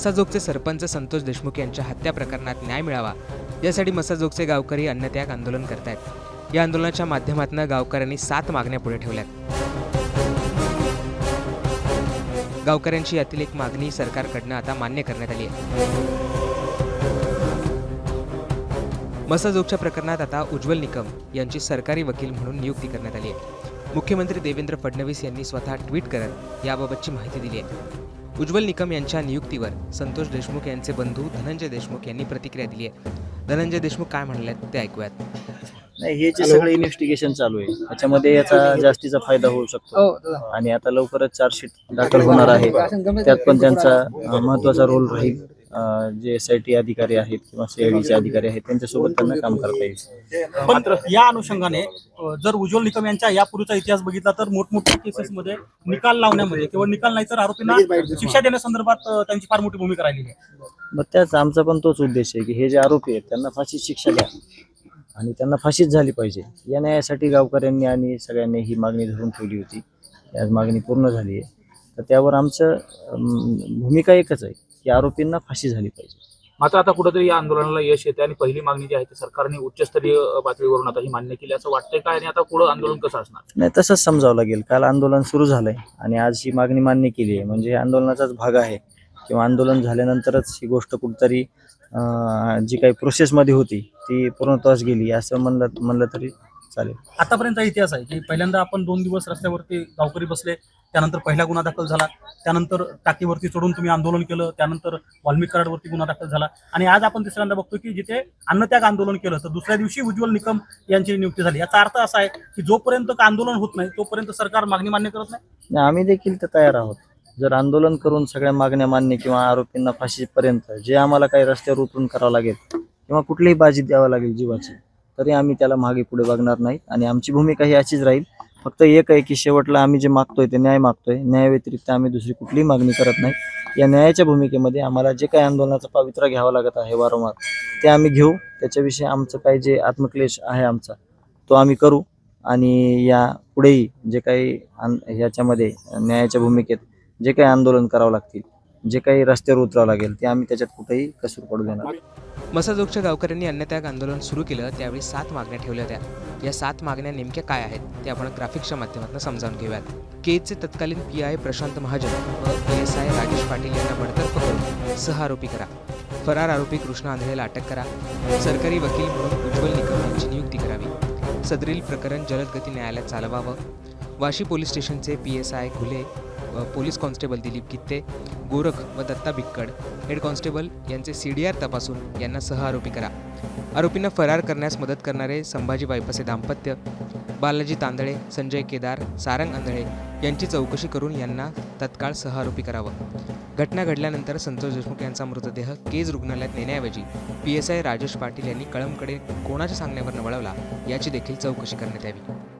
मसाजोगचे सरपंच संतोष देशमुख यांच्या हत्या प्रकरणात न्याय मिळावा यासाठी मसाजोगचे गावकरी अन्नत्याग आंदोलन करतायत. या आंदोलनाच्या माध्यमातून गावकऱ्यांनी सात मागण्या पुढे ठेवल्यात. गावकऱ्यांची यातील एक मागणी सरकारकडनं आता मान्य करण्यात आली आहे. मसाजोगच्या प्रकरणात आता उज्ज्वल निकम यांची सरकारी वकील म्हणून नियुक्ती करण्यात आली आहे. मुख्यमंत्री देवेंद्र फडणवीस यांनी स्वतः ट्विट करत याबाबतची माहिती दिली आहे. उज्ज्वल निकम यांच्या नियुक्तीवर संतोष देशमुख यांचे बंधू धनंजय देशमुख यांनी प्रतिक्रिया दिली आहे. धनंजय देशमुख काय म्हणालेत ते ऐकूयात. नाही हे जे सगळं इन्व्हेस्टिगेशन चालू आहे त्याच्यामध्ये याचा जास्तीचा फायदा होऊ शकतो. आणि आता लवकरच चार्जशीट दाखल होणार आहे. त्यात पण त्यांचा महत्त्वाचा रोल राहील. जे एस आय टी अधिकारी आहेत किंवा सीआयडीचे अधिकारी आहेत त्यांच्यासोबत त्यांना काम करता येईल. पण या अनुषंगाने जर उज्ज्वल निकम यांच्या यापूर्वीचा इतिहास बघितला तर मोठमोठ्या केसेसमध्ये निकाल लावण्यामध्ये किंवा निकाल नाही तर आरोपींना शिक्षा देण्यासंदर्भात त्यांची फार मोठी भूमिका राहिलेली आहे. मग त्याच आमचा पण तोच उद्देश आहे की हे जे आरोपी आहेत त्यांना फाशी शिक्षा द्या. आणि त्यांना फाशीच झाली पाहिजे. या न्यायासाठी गावकऱ्यांनी आणि सगळ्यांनी ही मागणी धरून ठेवली होती. आज मागणी पूर्ण झाली आहे. तर त्यावर आमचं भूमिका एकच आहे. की आरोपींना फाशी झाली पाहिजे. मात्र आता कुठेतरी या आंदोलनाला यश येते आणि पहिली मागणी जी आहे ती सरकारने उच्चस्तरीय पातळीवरून आता ही मान्य केली. असं वाटतंय काय आणि आता पुढं आंदोलन कसं असणार? नाही तसंच समजावं लागेल. काल आंदोलन सुरू झालंय आणि आज ही मागणी मान्य केली आहे. म्हणजे आंदोलनाचाच भाग आहे. किंवा आंदोलन झाल्यानंतरच ही गोष्ट कुठतरी जी काही प्रोसेसमध्ये होती ती पूर्णत्वास गेली. असं म्हणलं म्हणलं तरी चालेल. आतापर्यंतचा इतिहास आहे की पहिल्यांदा आपण दोन दिवस रस्त्यावरती गावकरी बसले त्यानंतर पहिला गुन्हा दाखल झाला. त्यानंतर टाकीवरती चढून तुम्ही आंदोलन केलं. त्यानंतर वाल्मिक कराडवरती गुन्हा दाखल झाला. आणि आज आपण तिसऱ्यांदा बघतो की जिथे अन्नत्याग आंदोलन केलं तर दुसऱ्या दिवशी उज्ज्वल निकम यांची नियुक्ती झाली. याचा अर्थ असा आहे की जोपर्यंत आंदोलन होत नाही तोपर्यंत सरकार मागणी मान्य करत नाही आम्ही देखील तर तयार आहोत. जर आंदोलन करून सगळ्या मागण्या मान्य किंवा आरोपींना फाशीपर्यंत जे आम्हाला काही रस्त्यावर उतरून करावं लागेल किंवा कुठलीही बाजी द्यावं लागेल जीवाची तरी आम्ही त्याला मागे पुढे बघणार नाही. आणि आमची भूमिका ही अशीच राहील फक्त एक आहे की शेवटला आम्ही जे मागतोय ते न्याय मागतोय. न्याय व्यतिरिक्त आम्ही दुसरी कुठलीही मागणी करत नाही. या न्यायाच्या भूमिकेमध्ये आम्हाला जे काही आंदोलनाचा पवित्रा घ्यावा लागत आहे वारंवार ते आम्ही घेऊ. त्याच्याविषयी आमचं काही जे आत्मक्लेश आहे आमचा तो आम्ही करू. आणि या पुढेही जे काही आन- न्यायाच्या भूमिकेत जे काही आंदोलन करावं लागतील जे काही रस्त्यावर उतरावं लागेल ते आम्ही त्याच्यात कुठेही कसूर पडू देणार मसाजोगच्या गावकऱ्यांनी अन्नत्याग आंदोलन सुरू केलं त्यावेळी सात मागण्या ठेवल्या होत्या. या सात मागण्या नेमक्या काय आहेत ते आपण ग्राफिक्सच्या माध्यमातून समजावून घेऊयात. केजचे तत्कालीन पी आय प्रशांत महाजन व P S I Rajesh Patil यांना बडतर्फ करून सह आरोपी करा. फरार आरोपी कृष्ण आंधळेला अटक करा. सरकारी वकील म्हणून उज्ज्वल निकम यांची नियुक्ती करावी. सदरील प्रकरण जलदगती न्यायालयात चालवावं. वाशी पोलीस स्टेशनचे पी एस आय घुले व पोलीस कॉन्स्टेबल दिलीप गित्ते गोरख व दत्ता बिक्कड हेड कॉन्स्टेबल यांचे सी डी आर तपासून यांना सह आरोपी करा. आरोपींना फरार करण्यास मदत करणारे संभाजी वायपसे दाम्पत्य बालाजी तांदळे संजय केदार सारंग आंधळे यांची चौकशी करून यांना तत्काळ सह आरोपी करावं. घटना घडल्यानंतर संतोष देशमुख यांचा मृतदेह केज रुग्णालयात नेण्याऐवजी P S I Rajesh Patil यांनी कळमकडे कोणाच्या सांगण्यावरनं वळवला याची देखील चौकशी करण्यात यावी.